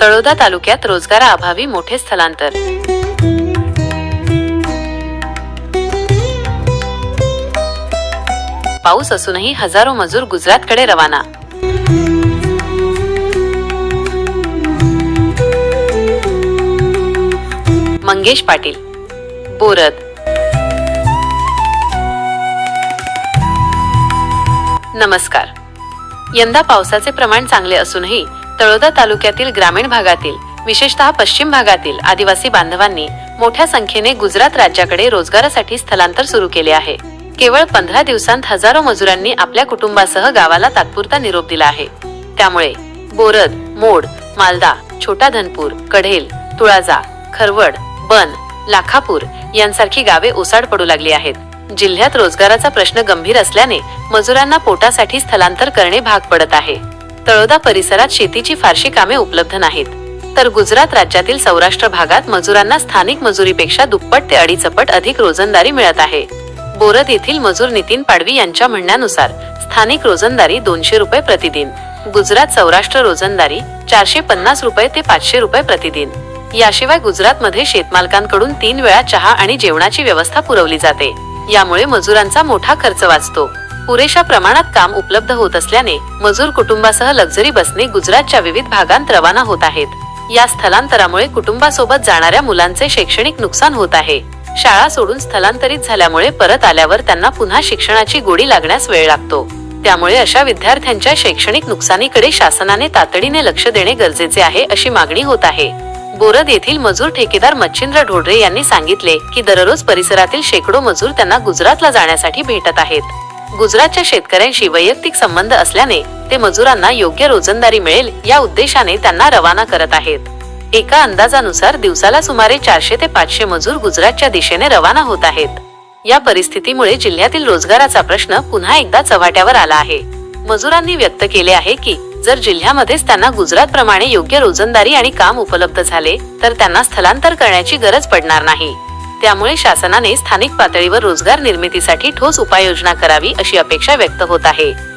तळोदा तालुक्यात रोजगाराअभावी मोठे स्थलांतर. पाऊस असूनही हजारो मजूर गुजरातकडे रवाना. मंगेश पाटील बोरद. नमस्कार. यंदा पावसाचे प्रमाण चांगले असूनही तळोदा तालुक्यातील ग्रामीण भागातील विशेषतः पश्चिम भागातील आदिवासी बांधवांनी मोठ्या संख्येने गुजरात राज्याकडे रोजगारासाठी स्थलांतर सुरू केले आहे. केवळ पंधरा दिवसांत हजारो मजुरांनी आपल्या कुटुंबासह गावाला तात्पुरता निरोप दिला आहे. त्यामुळे बोरद मोड मालदा छोटा धनपूर कढेल तुळाजा खरवड बन लाखापूर यांसारखी गावे ओसाड पडू लागली आहेत. जिल्ह्यात रोजगाराचा प्रश्न गंभीर असल्याने मजुरांना पोटासाठी स्थलांतर करणे भाग पडत आहे. तळोदा परिसरात शेतीची फारशी कामे उपलब्ध नाहीत. तर गुजरात राज्यातील सौराष्ट्र भागात मजुरांना स्थानिक मजुरीपेक्षा दुप्पट ते अडीचपट अधिक रोजंदारी मिळत आहे. बोरद येथील मजूर नितीन पाडवी यांच्या म्हणण्यानुसार स्थानिक रोजंदारी दोनशे रुपये प्रतिदिन गुजरात सौराष्ट्र रोजंदारी चारशे पन्नास रुपये ते पाचशे रुपये प्रतिदिन. याशिवाय गुजरातमध्ये शेतमालकांकडून तीन वेळा चहा आणि जेवणाची व्यवस्था पुरवली जाते. यामुळे मजुरांचा मोठा खर्च वाचतो. पुरेशा प्रमाणात काम उपलब्ध होत असल्याने मजूर कुटुंबासह लक्झरी बसने गुजरातच्या विविध भागांत रवाना होत आहेत. या स्थलांतरामुळे कुटुंबासोबत जाणाऱ्या मुलांचे शैक्षणिक नुकसान होत आहे. शाळा सोडून स्थलांतरित झाल्यामुळे परत आल्यावर त्यांना पुन्हा शिक्षणाची गोडी लागण्यास वेळ लागतो. त्यामुळे अशा विद्यार्थ्यांच्या शैक्षणिक नुकसानीकडे शासनाने तातडीने लक्ष देणे गरजेचे आहे अशी मागणी होत आहे. बोरद येथील मजूर ठेकेदार मच्छिंद्र ढोडरे यांनी सांगितले की दररोज परिसरातील शेकडो मजूर त्यांना गुजरातला जाण्यासाठी भेटत आहेत. गुजरातच्या शेतकऱ्यांशी वैयक्तिक संबंध असल्याने ते मजुरांना योग्य रोजंदारी मिळेल या उद्देशाने त्यांना रवाना करत आहेत. एका अंदाजानुसार दिवसाला सुमारे चारशे ते पाचशे मजूर गुजरातच्या दिशेने रवाना होत आहेत. या परिस्थितीमुळे जिल्ह्यातील रोजगाराचा प्रश्न पुन्हा एकदा चव्हाट्यावर आला आहे. मजुरांनी व्यक्त केले आहे की जर जिल्ह्यामध्येच त्यांना गुजरात प्रमाणे योग्य रोजंदारी आणि काम उपलब्ध झाले तर त्यांना स्थलांतर करण्याची गरज पडणार नाही. त्यामुळे शासनाने स्थानिक पातळीवर रोजगार निर्मितीसाठी ठोस उपाययोजना करावी अशी अपेक्षा व्यक्त होत आहे.